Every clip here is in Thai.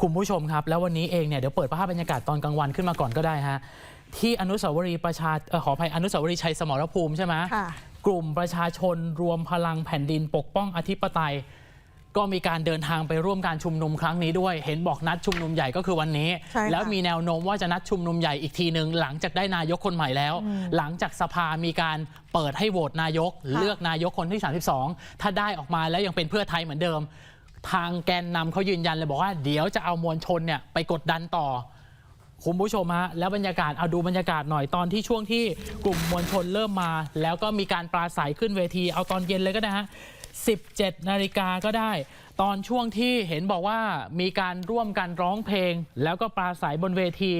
คุณผู้ชมครับ แล้ววันนี้เองเนี่ยเดี๋ยวเปิดภาพบรรยากาศตอนกลางวันขึ้นมาก่อนก็ได้ฮะที่อนุสาวรีย์ประชาเอ่อขออภัยอนุสาวรีย์ชัยสมรภูมิใช่ไหมค่ะกลุ่มประชาชนรวมพลังแผ่นดินปกป้องอธิปไตย ก็มีการเดินทางไปร่วมการชุมนุมครั้งนี้ด้วย เห็นบอกนัดชุมนุมใหญ่ก็คือวันนี้ใช่ค่ะแล้วมีแนวโน้มว่าจะนัดชุมนุมใหญ่อีกทีหนึ่งหลังจากได้นายกคนใหม่แล้ว หลังจากสภามีการเปิดให้โหวตนายก เลือกนายกคนที่ 32 ถ้าได้ออกมาแล้วยังเป็นเพื่อไทยเหมือนเดิม ทางแกนนำเขายืนยันเลยบอกว่าเดี๋ยวจะเอามวลชนเนี่ยไปกดดันต่อ คุณผู้ชมฮะแล้วบรรยากาศเอาดูบรรยากาศหน่อยตอนที่ช่วงที่กลุ่มมวลชนเริ่มมา แล้วก็มีการปราศัยขึ้นเวที เอาตอนเย็นเลยก็ได้ฮะ17 นาฬิกาก็ได้ ตอนช่วงที่เห็นบอกว่ามีการร่วมกันร้องเพลง แล้วก็ปราศัยบนเวที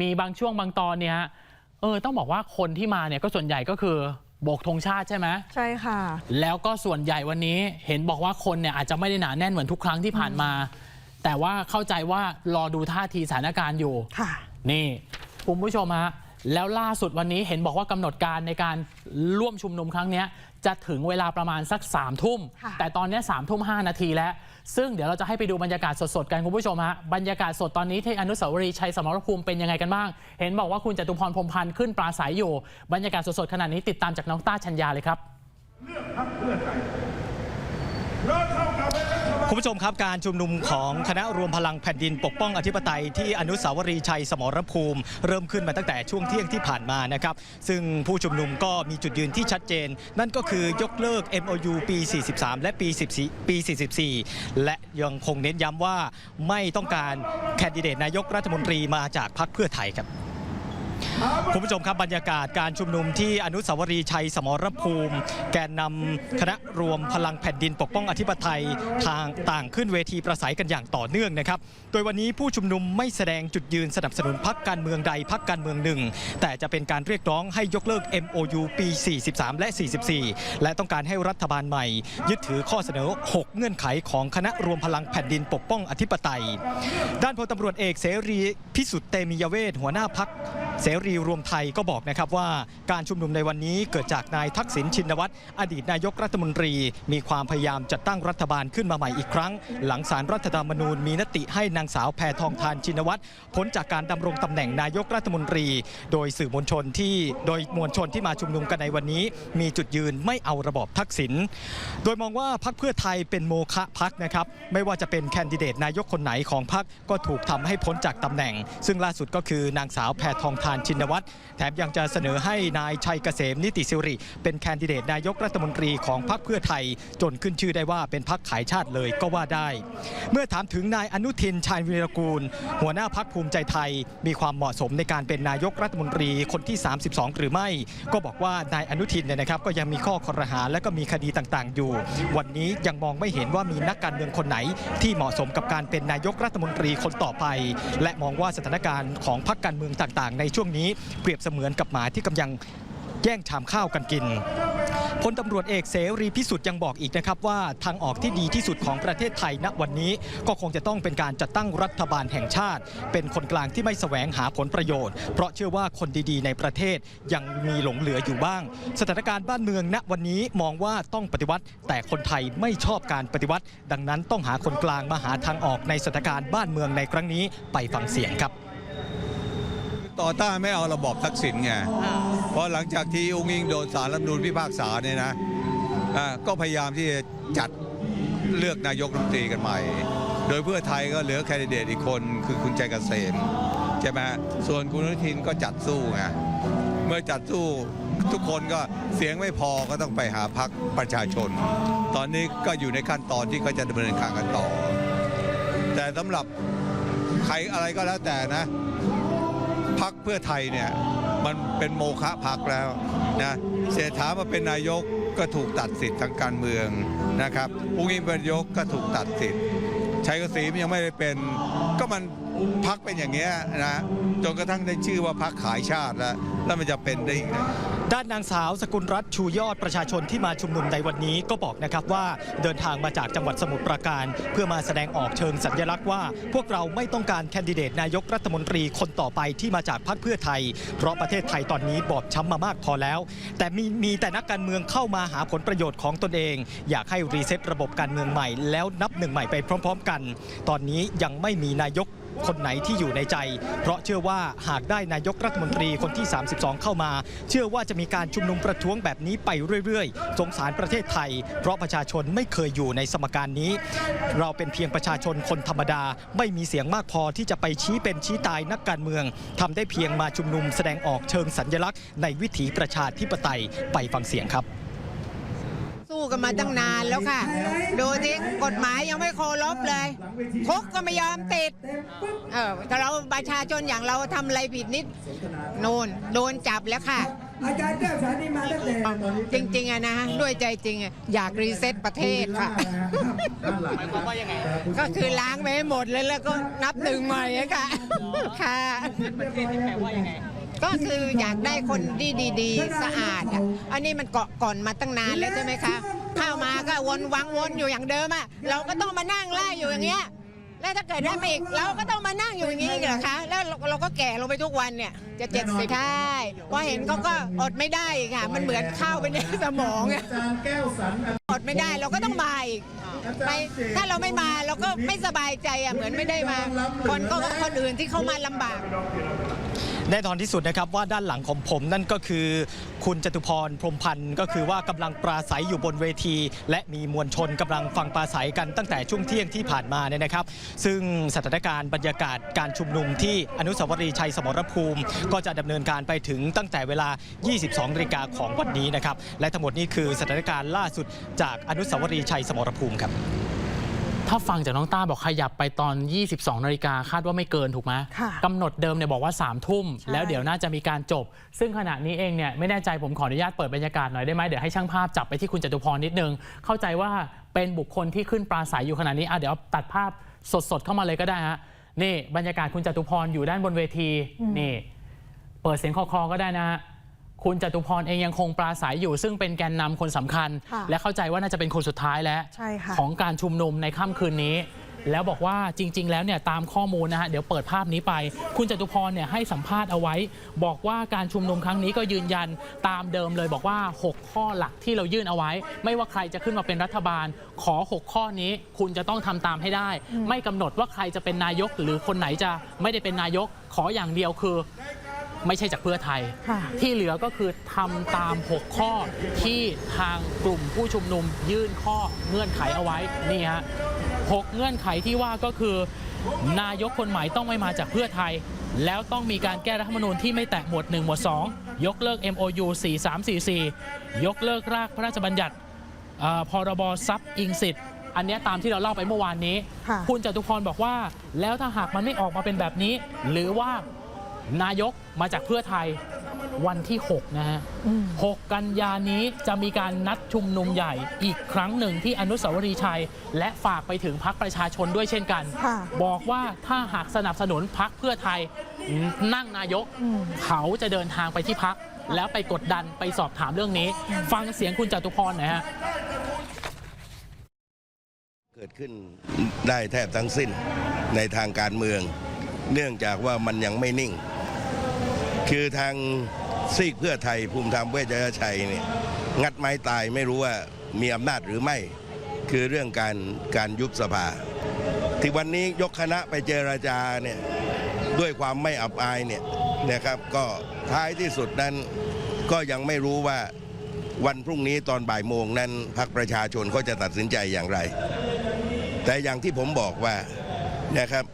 มีบางช่วงบางตอนเนี่ยเออต้องบอกว่าคนที่มาเนี่ยก็ส่วนใหญ่ก็คือ โบกธงชาติใช่ไหมใช่ค่ะ แล้วก็ส่วนใหญ่วันนี้เห็นบอกว่าคนเนี่ยอาจจะไม่ได้หนาแน่นเหมือนทุกครั้งที่ผ่านมา แต่ว่าเข้าใจว่ารอดูท่าทีสถานการณ์อยู่ ค่ะ นี่คุณผู้ชมฮะแล้วล่าสุดวันนี้เห็นบอกว่ากำหนดการในการร่วมชุมนุมครั้งเนี้ยจะถึงเวลาประมาณสัก3ามทุ่ม ค่ะ แต่ตอนเนี้สามทุ่มห้านาทีแล้ว ซึ่งเดี๋ยวเราจะให้ไปดูบรรยากาศสดๆกันคุณผู้ชมฮะบรรยากาศสดตอนนี้ที่อนุสาวรีย์ชัยสมรภูมิเป็นยังไงกันบ้าง เห็นบอกว่าคุณจตุพรพรมพันธ์ขึ้นปราศัยอยู่ บรรยากาศสดๆขนาดนี้ติดตามจากน้องต้าชัญญาเลยครับคุ ณผู้ชมครับการชุมนุมของคณะรวมพลังแผ่นดินปกป้องอธิปไตยที่อนุสาวรีย์ชัยสมรภูมิ เริ่มขึ้นมาตั้งแต่ช่วงเที่ยงที่ผ่านมานะครับซึ่งผู้ชุมนุมก็มีจุดยืนที่ชัดเจน นั่นก็คือยกเลิก MOU ปี 43 และปี14ปี 44 และยังคงเน้นย้ำว่าไม่ต้องการแคนดิเดตนายกรัฐมนตรีมาจากพรรคเพื่อไทยครับ คุณผู้ชมครับบรรยากาศการชุมนุมที่อนุสาวรีย์ชัยสมรภูมิ แกนนำคณะรวมพลังแผ่นดินปกป้องอธิปไตยทางต่างขึ้นเวทีประสัยกันอย่างต่อเนื่องนะครับ โดยวันนี้ผู้ชุมนุมไม่แสดงจุดยืนสนับสนุนพรรคการเมืองใดพรรคการเมืองหนึ่ง แต่จะเป็นการเรียกร้องให้ยกเลิก MOU ปี 43 และ 44 และต้องการให้รัฐบาลใหม่ ยึดถือข้อเสนอ 6 เงื่อนไขของคณะรวมพลังแผ่นดินปกป้องอธิปไตย ด้านพลตำรวจเอกเสรีพิสุทธิ์เตมียเวทหัวหน้าพักเสรีรวมไทยก็บอกนะครับว่าการชุมนุมในวันนี้เกิดจากนายทักษิณชินวัตรอดีตนายกรัฐมนตรี มีความพยายามจัดตั้งรัฐบาลขึ้นมาใหม่อีกครั้ง หลังสารรัฐธรรมนูญมีนติให้นางสาวแพทองทานชินวัตรพ้นจากการดำรงตำแหน่งนายกรัฐมนตรี โดยสื่อมวลชนที่โดยมวลชนที่มาชุมนุมกันในวันนี้ มีจุดยืนไม่เอาระบอบทักษิณโดยมองว่าพรรคเพื่อไทยเป็นโมฆะพักนะครับไม่ว่าจะเป็นแคนดิเดตนายกคนไหนของพรรคก็ถูกทำให้พ้นจากตำแหน่ง ซึ่งล่าสุดก็คือนางสาวแพทองทานชินวัตรแถมยังจะเสนอให้นายชัยเกษมนิติสิริ เป็นแคนดิเดตนายกรัฐมนตรีของพรรคเพื่อไทย จนขึ้นชื่อได้ว่าเป็นพรรคขายชาติเลยก็ว่าได้ เมื่อถามถึงนายอนุทินชาญวีรกูล หัวหน้าพักภูมิใจไทย มีความเหมาะสมในการเป็นนายกรัฐมนตรีคนที่ 32 หรือไม่ ก็บอกว่านายอนุทินเนี่ยนะครับก็ยังมีข้อคอรหาและก็มีคดีต่างๆ อยู่ วันนี้ยังมองไม่เห็นว่ามีนักการเมืองคนไหน ที่เหมาะสมกับการเป็นนายกรัฐมนตรีคนต่อไป และมองว่าสถานการณ์ของพรรคการเมืองต่างๆ ในช่วงนี้เปรียบเสมือนกับหมาที่กำลังแย่งชามข้าวกันกินพลตำรวจเอกเสรีพิสุทธิ์ยังบอกอีกนะครับว่าทางออกที่ดีที่สุดของประเทศไทยณวันนี้ ก็คงจะต้องเป็นการจัดตั้งรัฐบาลแห่งชาติ เป็นคนกลางที่ไม่แสวงหาผลประโยชน์ เพราะเชื่อว่าคนดีๆ ในประเทศยังมีหลงเหลืออยู่บ้าง สถานการณ์บ้านเมืองณวันนี้มองว่าต้องปฏิวัติ แต่คนไทยไม่ชอบการปฏิวัติ ดังนั้นต้องหาคนกลางมาหาทางออกในสถานการณ์บ้านเมืองในครั้งนี้ไปฟังเสียงครับ ต่อต้านไม่เอาระบอบทักษิณไงเพราะหลังจากที่อุ้งอิงโดนสารรัฐธรรมนูญพิพากษาเนี่ยนะอ่าก็พยายามที่จะจัดเลือกนายกรัฐมนตรีกันใหม่ โดยเพื่อไทยก็เหลือแคนดิเดตอีกคนคือคุณใจเกษมใช่ไหมส่วนคุณอนุทินก็จัดสู้ไงเมื่อจัดสู้ทุกคนก็เสียงไม่พอก็ต้องไปหาพักประชาชน ตอนนี้ก็อยู่ในขั้นตอนที่เขาจะดำเนินการกันต่อ แต่สำหรับใครอะไรก็แล้วแต่นะ พักเพื่อไทยเนี่ยมันเป็นโมฆะพักแล้วนะเศรษฐามาเป็นนายกก็ถูกตัดสิทธิ์ทางการเมืองนะครับอุ้งอิงเป็นนายกก็ถูกตัดสิทธิ์ชัยกษมยังไม่ได้เป็นก็มัน พักเป็นอย่างเงี้ยนะจนกระทั่งได้ชื่อว่าพักขายชาติแล้วแล้วมันจะเป็นได้ยังไงด้านนางสาวสกุลรัตน์ชูยอดประชาชนที่มาชุมนุมในวันนี้ก็บอกนะครับว่าเดินทางมาจากจังหวัดสมุทรปราการ เพื่อมาแสดงออกเชิงสัญลักษณ์ว่า พวกเราไม่ต้องการแคนดิเดตนายกรัฐมนตรีคนต่อไปที่มาจากพรรคเพื่อไทย เพราะประเทศไทยตอนนี้บอบช้ำมามากพอแล้ว แต่มีมีแต่นักการเมืองเข้ามาหาผลประโยชน์ของตนเอง อยากให้รีเซ็ตระบบการเมืองใหม่ แล้วนับหนึ่งใหม่ไปพร้อม ๆ กัน ตอนนี้ยังไม่มีนายก คนไหนที่อยู่ในใจ เพราะเชื่อว่าหากได้นายกรัฐมนตรีคนที่ 32 เข้ามา เชื่อว่าจะมีการชุมนุมประท้วงแบบนี้ไปเรื่อยๆ สงสารประเทศไทย เพราะประชาชนไม่เคยอยู่ในสมการนี้ เราเป็นเพียงประชาชนคนธรรมดา ไม่มีเสียงมากพอที่จะไปชี้เป็นชี้ตายนักการเมืองทำได้เพียงมาชุมนุมแสดงออกเชิงสัญลักษณ์ ในวิถีประชาธิปไตยไปฟังเสียงครับ สู้กันมาตั้งนานแล้วค่ะ ดูที่กฎหมายยังไม่เคารพเลยคุกก็ไม่ยอมติด เออถ้าเราประชาชนอย่างเราทำอะไรผิดนิดโน่นโดนจับแล้วค่ะ อาจารย์แก้วสานีมาตั้งแต่จริงๆอะนะด้วยใจจริงอะอยากรีเซ็ตประเทศค่ะ หมายความว่ายังไงก็คือล้างไปให้หมดเลยแล้วก็นับหนึ่งใหม่อะค่ะ ค่ะ ประเทศนี่แปลว่ายังไง ก็คืออยากได้คนที่ดี ๆ สะอาดอะ อันนี้มันเกาะก่อนมาตั้งนานแล้วใช่ไหมคะเข้ามาก็วนวังวนอยู่อย่างเดิมอะเราก็ต้องมานั่งไล่อยู่อย่างเงี้ยแล้วถ้าเกิดได้มาอีกเราก็ต้องมานั่งอยู่อย่างนี้อีกเหรอคะแล้วเราเราก็แก่ลงไปทุกวันเนี่ย จะเจ็ดสิบใช่พอเห็นเขาก็อดไม่ได้อีกค่ะ มันเหมือนเข้าไปในสมองอะอดไม่ได้เราก็ต้องมาอีกไปถ้าเราไม่มาเราก็ไม่สบายใจอะเหมือนไม่ได้มา คนก็คนอื่นที่เขามาลำบาก แน่นอนที่สุดนะครับว่าด้านหลังของผมนั่นก็คือ คุณจตุพรพรมพันธ์ก็คือว่ากำลังปราศัยอยู่บนเวที และมีมวลชนกำลังฟังปราศัยกันตั้งแต่ช่วงเที่ยงที่ผ่านมาเนี่ยนะครับ ซึ่งสถานการณ์บรรยากาศการชุมนุมที่อนุสาวรีย์ชัยสมรภูมิ ก็จะดำเนินการไปถึงตั้งแต่เวลา 22นาฬิกาของวันนี้นะครับและทั้งหมดนี้คือสถานการณ์ล่าสุดจากอนุสาวรีย์ชัยสมรภูมิครับ ถ้าฟังจากน้องต้าบอกขยับไปตอน 22 นาฬิกาคาดว่าไม่เกินถูกไหมค่ะกำหนดเดิมเนี่ยบอกว่า 3 ทุ่มใช่แล้วเดี๋ยวน่าจะมีการจบ ซึ่งขณะนี้เองเนี่ยไม่แน่ใจผมขออนุญาตเปิดบรรยากาศหน่อยได้ไหมเดี๋ยวให้ช่างภาพจับไปที่คุณจตุพรนิดนึง เข้าใจว่าเป็นบุคคลที่ขึ้นปราศัยอยู่ขณะนี้อะเดี๋ยวตัดภาพสดๆเข้ามาเลยก็ได้ฮะนี่บรรยากาศคุณจตุพรอยู่ด้านบนเวทีนี่ เปิดเสียงคลอๆก็ได้นะฮะ คุณจตุพรเองยังคงปราศัยอยู่ ซึ่งเป็นแกนนำคนสำคัญค่ะและเข้าใจว่าน่าจะเป็นคนสุดท้ายแล้วใช่ค่ะของการชุมนุมในค่ำคืนนี้ แล้วบอกว่าจริง ๆ แล้วเนี่ยตามข้อมูลนะฮะเดี๋ยวเปิดภาพนี้ไป คุณจตุพรเนี่ยให้สัมภาษณ์เอาไว้ บอกว่าการชุมนุมครั้งนี้ก็ยืนยันตามเดิมเลยบอกว่า 6 ข้อหลักที่เรายื่นเอาไว้ ไม่ว่าใครจะขึ้นมาเป็นรัฐบาล ขอ 6 ข้อนี้คุณจะต้องทำตามให้ได้ ไม่กำหนดว่าใครจะเป็นนายกหรือคนไหนจะไม่ได้เป็นนายกขออย่างเดียวคือ ไม่ใช่จากเพื่อไทยค่ะที่เหลือก็คือทำตาม 6 ข้อที่ทางกลุ่มผู้ชุมนุมยื่นข้อเงื่อนไขเอาไว้นี่ฮะหกเงื่อนไขที่ว่าก็คือ นายกคนใหม่ต้องไม่มาจากเพื่อไทย แล้วต้องมีการแก้รัฐธรรมนูญที่ไม่แตะหมวด 1 หมวด 2 ยกเลิก MOU 4344 ยกเลิกรากพระราชบัญญัติเอ่อพรบทรัพย์อิงสิทธิ์อันเนี้ยตามที่เราเล่าไปเมื่อวานนี้ค่ะคุณจตุพรบอกว่า แล้วถ้าหากมันไม่ออกมาเป็นแบบนี้ หรือว่า นายกมาจากเพื่อไทยวันที่ 6 นะฮะ 6 กันยานี้จะมีการนัดชุมนุมใหญ่อีกครั้งหนึ่งที่อนุสาวรีย์ชัย และฝากไปถึงพักประชาชนด้วยเช่นกันค่ะบอกว่าถ้าหากสนับสนุนพักเพื่อไทยนั่งนายกอืมเขาจะเดินทางไปที่พัก แล้วไปกดดันไปสอบถามเรื่องนี้ ฟังเสียงคุณจตุพรหน่อยฮะเกิดขึ้นได้แทบทั้งสิ้นในทางการเมือง เนื่องจากว่ามันยังไม่นิ่ง คือทางซีกเพื่อไทยภูมิธรรมเวชยชัยเนี่ยงัดไม้ตายไม่รู้ว่ามีอำนาจหรือไม่ คือเรื่องการการยุบสภา ที่วันนี้ยกคณะไปเจรจาเนี่ยด้วยความไม่อับอายเนี่ยนะครับก็ท้ายที่สุดนั้นก็ยังไม่รู้ว่าวันพรุ่งนี้ตอนบ่ายโมงนั้นพรรคประชาชนเขาจะตัดสินใจอย่างไร แต่อย่างที่ผมบอกว่านะครับ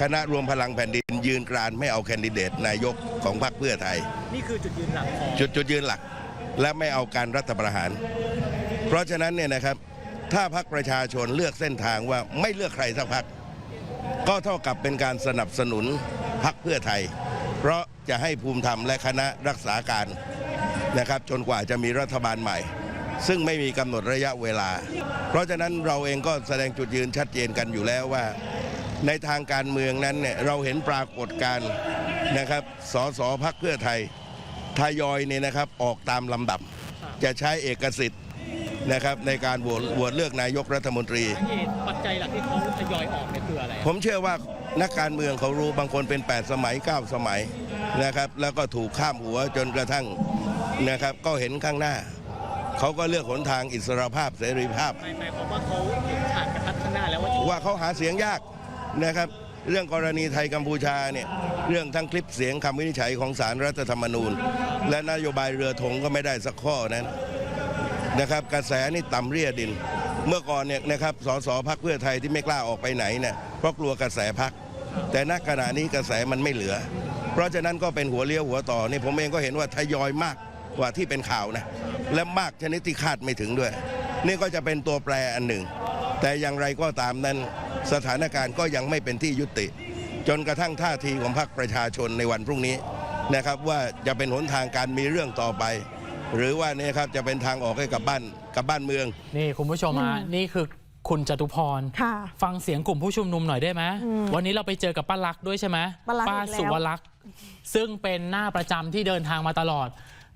คณะรวมพลังแผ่นดินยืนกรานไม่เอาแคนดิเดตนายกของพรรคเพื่อไทย นี่คือจุดยืนหลักของจุดจุดยืนหลัก และไม่เอาการรัฐประหาร เพราะฉะนั้นเนี่ยนะครับ ถ้าพรรคประชาชนเลือกเส้นทางว่าไม่เลือกใครสักพรรคก็เท่ากับเป็นการสนับสนุนพรรคเพื่อไทย เพราะจะให้ภูมิธรรมและคณะรักษาการนะครับจนกว่าจะมีรัฐบาลใหม่ ซึ่งไม่มีกำหนดระยะเวลา เพราะฉะนั้นเราเองก็แสดงจุดยืนชัดเจนกันอยู่แล้วว่า ในทางการเมืองนั้นเนี่ยเราเห็นปรากฏการณ์นะครับสสพักเพื่อไทยทยอยเนี่ยนะครับออกตามลำดับ จะใช้เอกสิทธิ์นะครับในการโหวตโหวตเลือกนายกรัฐมนตรีปัจจัยหลักที่เขาทยอยออกเนี่ยคืออะไร ผมเชื่อว่านักการเมืองเขารู้บางคนเป็น 8 สมัย 9 สมัยนะครับ แล้วก็ถูกข้ามหัวจนกระทั่งนะครับ ก็เห็นข้างหน้า เขาก็เลือกหนทางอิสรภาพเสรีภาพหมายความว่าเขาเห็นฉากกระทัดข้างหน้าแล้วว่าจะว่าเขาหาเสียงยาก นะครับเรื่องกรณีไทยกัมพูชาเนี่ยเรื่องทั้งคลิปเสียงคำวินิจฉัยของสารรัฐธรรมนูญ และนโยบายเรือธงก็ไม่ได้สักข้อนั้นนะครับกระแสนี่ต่ำเรียดิน เมื่อก่อนเนี่ยนะครับสสพักเพื่อไทยที่ไม่กล้าออกไปไหนเนี่ยเพราะกลัวกระแสพัก แต่ณขณะนี้กระแสมันไม่เหลือ เพราะฉะนั้นก็เป็นหัวเลี้ยวหัวต่อนี่ผมเองก็เห็นว่าทยอยมากกว่าที่เป็นข่าวนะและมากชนิดที่คาดไม่ถึงด้วย นี่ก็จะเป็นตัวแปรอันหนึ่ง แต่อย่างไรก็ตามนั้น สถานการณ์ก็ยังไม่เป็นที่ยุติ จนกระทั่งท่าทีของพรรคประชาชนในวันพรุ่งนี้นะครับว่าจะเป็นหนทางการมีเรื่องต่อไป หรือว่าเนี่ยครับจะเป็นทางออกให้กับบ้านกับบ้านเมือง นี่คุณผู้ชมฮะนี่คือคุณจตุพรค่ะฟังเสียงกลุ่มผู้ชุมนุมหน่อยได้ไหมวันนี้เราไปเจอกับป้าลักษณ์ด้วยใช่ไหมป้าลักษณ์อีกแล้วสุวรักษ์ซึ่งเป็นหน้าประจำที่เดินทางมาตลอด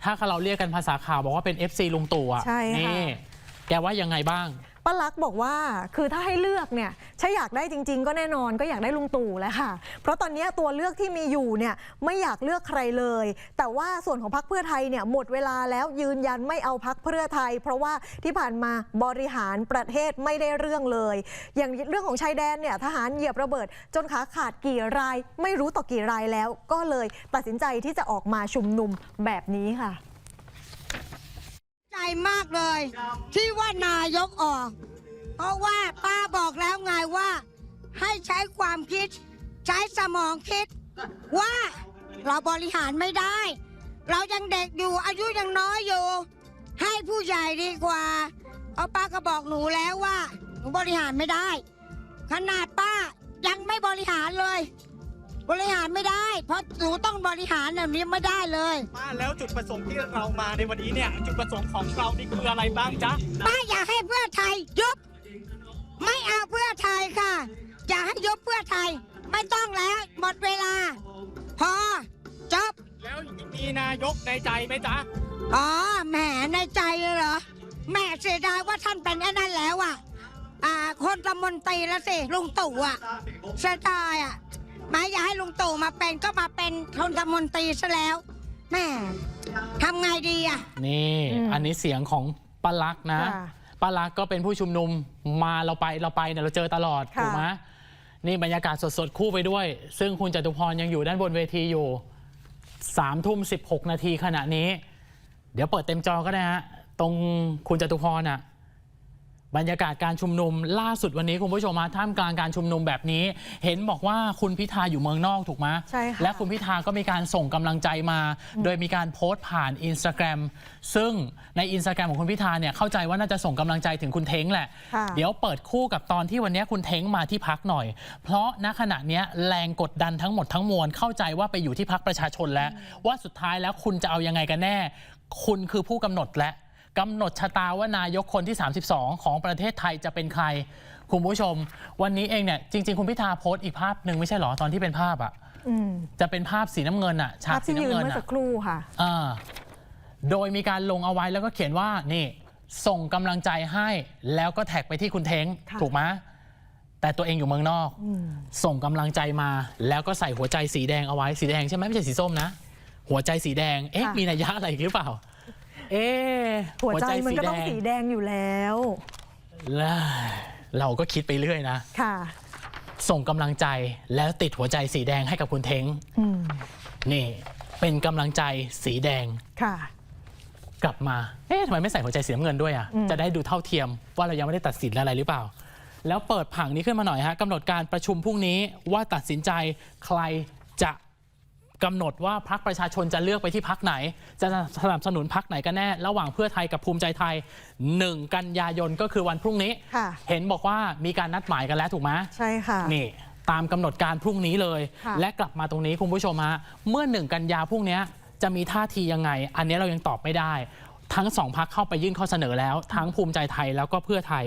ถ้าเราเรียกกันภาษาข่าวบอกว่าเป็น FC ลุงตู่อะใช่ค่ะนี่แกว่ายังไงบ้าง ป้าลักษณ์บอกว่าคือถ้าให้เลือกเนี่ยถ้าอยากได้จริง ๆ ก็แน่นอนก็อยากได้ลุงตู่แหละค่ะ เพราะตอนนี้ตัวเลือกที่มีอยู่เนี่ยไม่อยากเลือกใครเลย แต่ว่าส่วนของพรรคเพื่อไทยเนี่ยหมดเวลาแล้วยืนยันไม่เอาพรรคเพื่อไทย เพราะว่าที่ผ่านมาบริหารประเทศไม่ได้เรื่องเลย อย่างเรื่องของชายแดนเนี่ยทหารเหยียบระเบิด จนขาขาดกี่ราย ไม่รู้ต่อกี่รายแล้ว ก็เลยตัดสินใจที่จะออกมาชุมนุมแบบนี้ค่ะ มากเลย ที่ว่านายกออก เพราะว่าป้าบอกแล้วไงว่า ให้ใช้ความคิด ใช้สมองคิด ว่าเราบริหารไม่ได้ เรายังเด็กอยู่อายุยังน้อยอยู่ ให้ผู้ใหญ่ดีกว่าเพราะป้าก็บอกหนูแล้วว่า หนูบริหารไม่ได้ ขนาดป้ายังไม่บริหารเลย บริหารไม่ได้ เพราะหนูต้องบริหารแบบนี้ไม่ได้เลย ป้าแล้วจุดประสงค์ที่เรามาในวันนี้เนี่ย จุดประสงค์ของเรานี่คืออะไรบ้างจ๊ะป้าอยากให้เพื่อไทยยุบไม่เอาเพื่อไทยค่ะ อยากให้ยุบเพื่อไทย ไม่ต้องแล้วหมดเวลา พอจบแล้วมีนายกในใจไหมจ๊ะอ๋อแหมในใจเลยเหรอแหม่เสียดายว่าท่านเป็นไอ้นั่นแล้วอะ อ่า คนตำมนตรีแล้วสิลุงตู่อะเสียดายอะห มายอยากให้ลุงตู่มาเป็นก็มาเป็นคนตำมนตรีซะแล้วแหม่ทำไงดีอะ นี่อืมอันนี้เสียงของป้าลักษณ์นะค่ะป้าลักษณ์ก็เป็นผู้ชุมนุมมาเราไปเราไปเนี่ยเราเจอตลอดค่ะ ถูกไหมนี่บรรยากาศสดๆ คู่ไปด้วย ซึ่งคุณจตุพรยังอยู่ด้านบนเวทีอยู่สามทุ่มสิบหกนาทีขณะนี้ เดี๋ยวเปิดเต็มจอก็ได้ฮะตรงคุณจตุพรอะ บรรยากาศการชุมนุมล่าสุดวันนี้คุณผู้ชมมาท่ามกลางการชุมนุมแบบนี้ เห็นบอกว่าคุณพิธาอยู่เมืองนอกถูกไหมใช่ค่ะและคุณพิธาก็มีการส่งกำลังใจมา โดยมีการโพสต์ผ่านอินสตาแกรมซึ่งในอินสตาแกรมของคุณพิธาเนี่ยเข้าใจว่าน่าจะส่งกำลังใจถึงคุณเท้งแหละค่ะเดี๋ยวเปิดคู่กับตอนที่วันนี้คุณเท้งมาที่พักหน่อย เพราะณขณะเนี้ยแรงกดดันทั้งหมดทั้งมวลเข้าใจว่าไปอยู่ที่พักประชาชนแล้ว ว่าสุดท้ายแล้วคุณจะเอายังไงกันแน่ คุณคือผู้กำหนดและ กำหนดชะตาว่านายกคนที่ 32 ของประเทศไทยจะเป็นใคร คุณผู้ชม วันนี้เองเนี่ยจริง ๆ คุณพิธาโพสต์อีกภาพหนึ่งไม่ใช่หรอตอนที่เป็นภาพอะอืมจะเป็นภาพสีน้ำเงินอะฉาภากพสีที่ยืน้ำนเงินเมื่ออะสักครู่ค่ะ อ่าโดยมีการลงเอาไว้แล้วก็เขียนว่านี่ส่งกำลังใจให้แล้วก็แท็กไปที่คุณเท้งค่ะ ถูกไหมแต่ตัวเองอยู่เมืองนอก อืมส่งกำลังใจมา แล้วก็ใส่หัวใจสีแดงเอาไว้สีแดงใช่ไหมไม่ใช่สีส้มนะ หัวใจสีแดงเอ๊ะค่ะมีนัยยะอะไรอีกหรือเปล่า เอ๊ะหัวใจมันก็ต้องสีแดงอยู่แล้วแล้วเราก็คิดไปเรื่อยนะ ค่ะ ส่งกำลังใจแล้วติดหัวใจสีแดงให้กับคุณเท้งอืมนี่เป็นกำลังใจสีแดงค่ะ กลับมา เอ๊ะทำไมไม่ใส่หัวใจสีน้ำเงินด้วยอะ อืม จะได้ดูเท่าเทียมว่าเรายังไม่ได้ตัดสินอะไรหรือเปล่า แล้วเปิดผังนี้ขึ้นมาหน่อยฮะกำหนดการประชุมพรุ่งนี้ว่าตัดสินใจใครจะ กำหนดว่าพักประชาชนจะเลือกไปที่พักไหน จะสนับสนุนพักไหนกันแน่ ระหว่างเพื่อไทยกับภูมิใจไทย 1 กันยายนก็คือวันพรุ่งนี้ ค่ะเห็นบอกว่ามีการนัดหมายกันแล้วถูกไหมใช่ค่ะ นี่ตามกำหนดการพรุ่งนี้เลย ค่ะ และกลับมาตรงนี้คุณผู้ชมฮะเมื่อหนึ่งกันยาพรุ่งนี้จะมีท่าทียังไง อันนี้เรายังตอบไม่ได้ ทั้งสองพักเข้าไปยื่นข้อเสนอแล้ว ทั้งภูมิใจไทยแล้วก็เพื่อไทย